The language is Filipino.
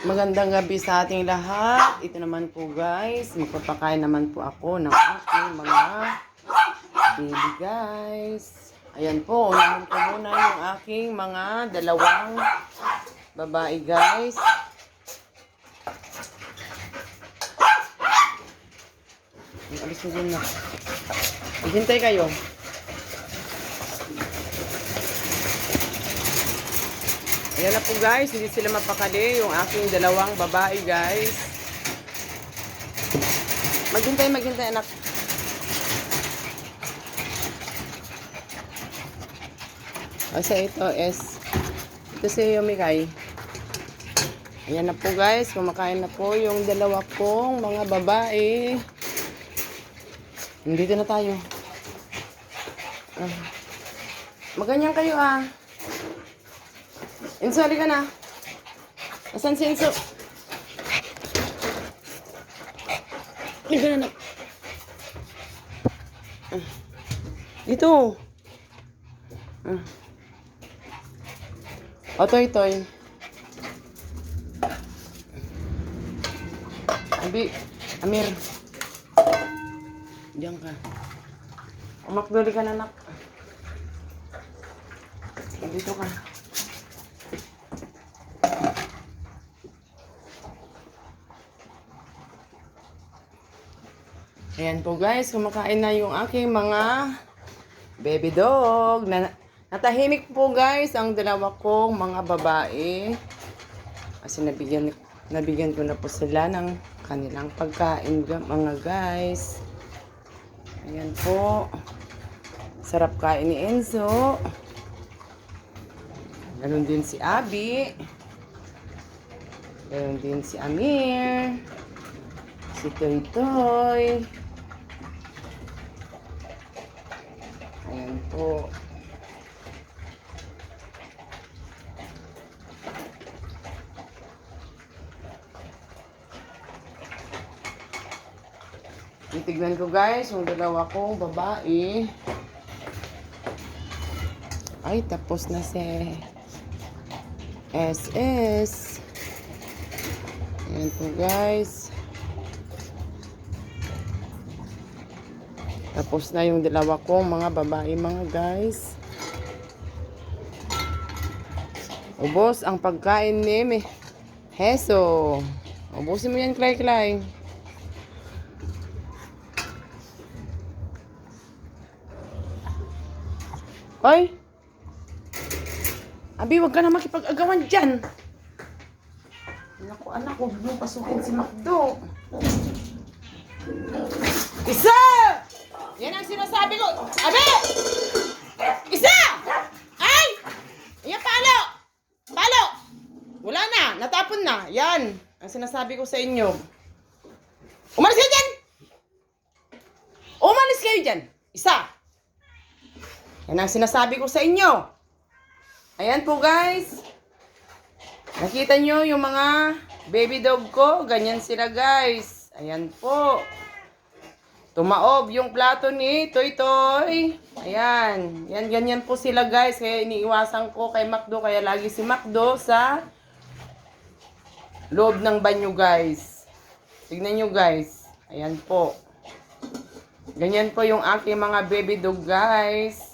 Magandang gabi sa ating lahat. Ito naman po guys, magpapakain naman po ako ng aking mga baby guys. Ayan po, unahin ko muna yung aking mga dalawang babae guys. Alis mo na. Hintay kayo. Ayan na po guys, hindi sila mapakali yung aking dalawang babae guys. Maghintay, maghintay anak. Kasi ito is, ito si Yomikay. Ayan na po guys, kumakain na po yung dalawa kong mga babae. Nandito na tayo. Ah. Maganyan kayo ah. Enzo, halika na. Asan si Enzo? Halika na. Ah. Dito. Ah. O, toy, toy. Abi, Amir. Diyan ka. Umakduli ka na, nak. Dito ka. Ayan po guys, kumakain na yung aking mga baby dog. Na, natahimik po guys ang dalawa kong mga babae. Kasi nabigyan, nabigyan ko na po sila ng kanilang pagkain ga- mga guys. Ayan po. Sarap kain ni Enzo. Ganon din si Abby. Ganon din si Amir. Si Toy Toy. Ayan po. Titignan ko guys, yung dalawa kong babae. Ay, tapos na si SS. Ayan po guys. Tapos na yung dalawa kong mga babae mga guys. Ubos ang pagkain ni Me. Heso. Ubusin mo yan, Clay Clay. Hoy! Abi, wag ka na makipag-agawan dyan. Naku, anak, huwag mo pasukin si Macdo. Isa! Sinasabi ko. Abi! Isa! Ay! Yan, palo! Palo! Wala na, natapon na. Yan, ang sinasabi ko sa inyo. Umalis kayo dyan! Umalis kayo dyan! Isa! Yan ang sinasabi ko sa inyo. Ayan po guys. Nakita nyo yung mga baby dog ko? Ganyan sila guys. Ayan po. Tumaob yung plato ni Toy Toy. Ayan. Yan, ganyan po sila guys. Kaya iniiwasan ko kay Macdo. Kaya lagi si Macdo sa loob ng banyo guys. Tignan nyo guys. Ayan po. Ganyan po yung aking mga baby dog guys.